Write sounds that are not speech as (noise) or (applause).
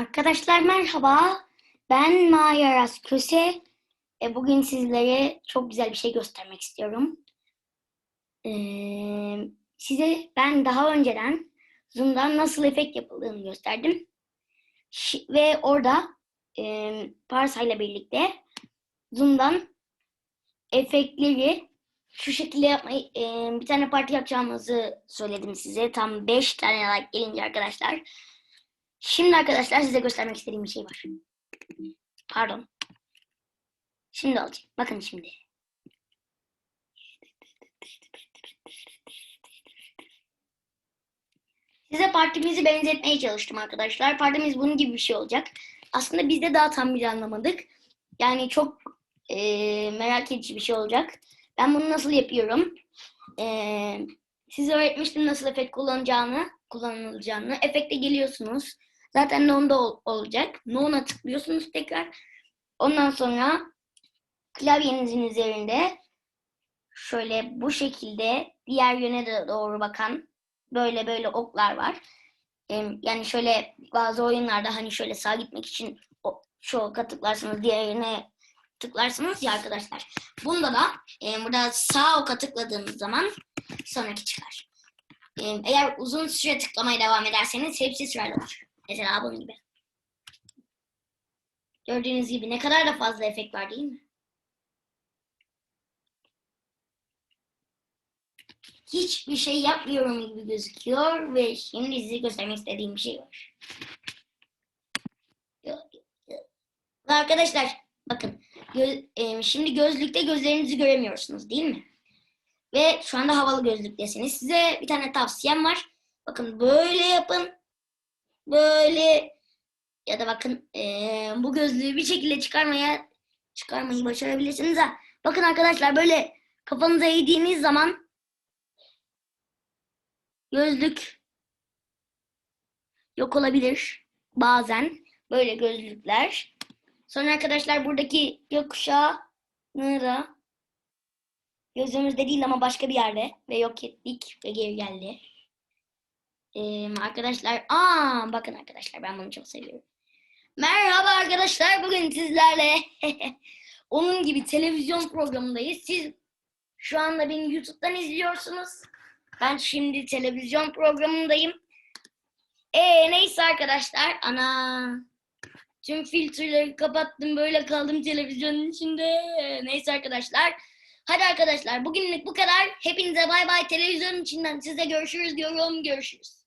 Arkadaşlar merhaba. Ben Maya Aras Köse. E, bugün sizlere çok güzel bir şey göstermek istiyorum. Ee, size ben daha önceden Zoom'dan nasıl efekt yapıldığını gösterdim. Şi- ve orada e, Parsa ile birlikte Zoom'dan efektleri şu şekilde yapmayı, e, bir tane parti yapacağımızı söyledim size. Tam 5 tane like gelince arkadaşlar. Şimdi arkadaşlar size göstermek istediğim bir şey var. Pardon. Şimdi olacak. Bakın şimdi. Size partimizi benzetmeye çalıştım arkadaşlar. Partimiz bunun gibi bir şey olacak. Aslında biz de daha tam bir anlamadık. Yani çok eee, merak edici bir şey olacak. Ben bunu nasıl yapıyorum? Eee size öğretmiştim nasıl efekt kullanacağını, kullanılacağını. Efekte geliyorsunuz. Zaten None'da ol- olacak. None'a tıklıyorsunuz tekrar. Ondan sonra klavyenizin üzerinde şöyle bu şekilde diğer yöne de doğru bakan böyle böyle oklar var. Yani şöyle bazı oyunlarda hani şöyle sağa gitmek için şu oka tıklarsınız diğerine tıklarsınız ya arkadaşlar. Bunda da em, burada sağ oka tıkladığınız zaman sonraki çıkar. Em, Eğer uzun süre tıklamaya devam ederseniz hepsi sırayla olur. Mesela bunun gibi. Gördüğünüz gibi ne kadar da fazla efekt var değil mi? Hiçbir şey yapmıyorum gibi gözüküyor ve şimdi size göstermek istediğim bir şey var. Arkadaşlar bakın gö- e, şimdi gözlükte gözlerinizi göremiyorsunuz değil mi? Ve şu anda havalı gözlüktesiniz. Size bir tane tavsiyem var. Bakın böyle yapın. Böyle ya da bakın eee, bu gözlüğü bir şekilde çıkarmaya çıkarmayı başarabilirsiniz ha. Bakın arkadaşlar böyle kafanıza eğdiğiniz zaman gözlük yok olabilir bazen böyle gözlükler. Sonra arkadaşlar buradaki gökkuşağı da gözümüzde değil ama başka bir yerde ve yok ettik ve geri geldi. Ee, arkadaşlar, aa bakın arkadaşlar ben bunu çok seviyorum. Merhaba arkadaşlar, bugün sizlerle (laughs) onun gibi televizyon programındayız. Siz şu anda beni YouTube'dan izliyorsunuz. Ben şimdi televizyon programındayım. Ee neyse arkadaşlar, ana tüm filtreleri kapattım, böyle kaldım televizyonun içinde. Neyse arkadaşlar. Hadi arkadaşlar bugünlük bu kadar. Hepinize bay bay televizyonun içinden size görüşürüz diyorum. Görüşürüz.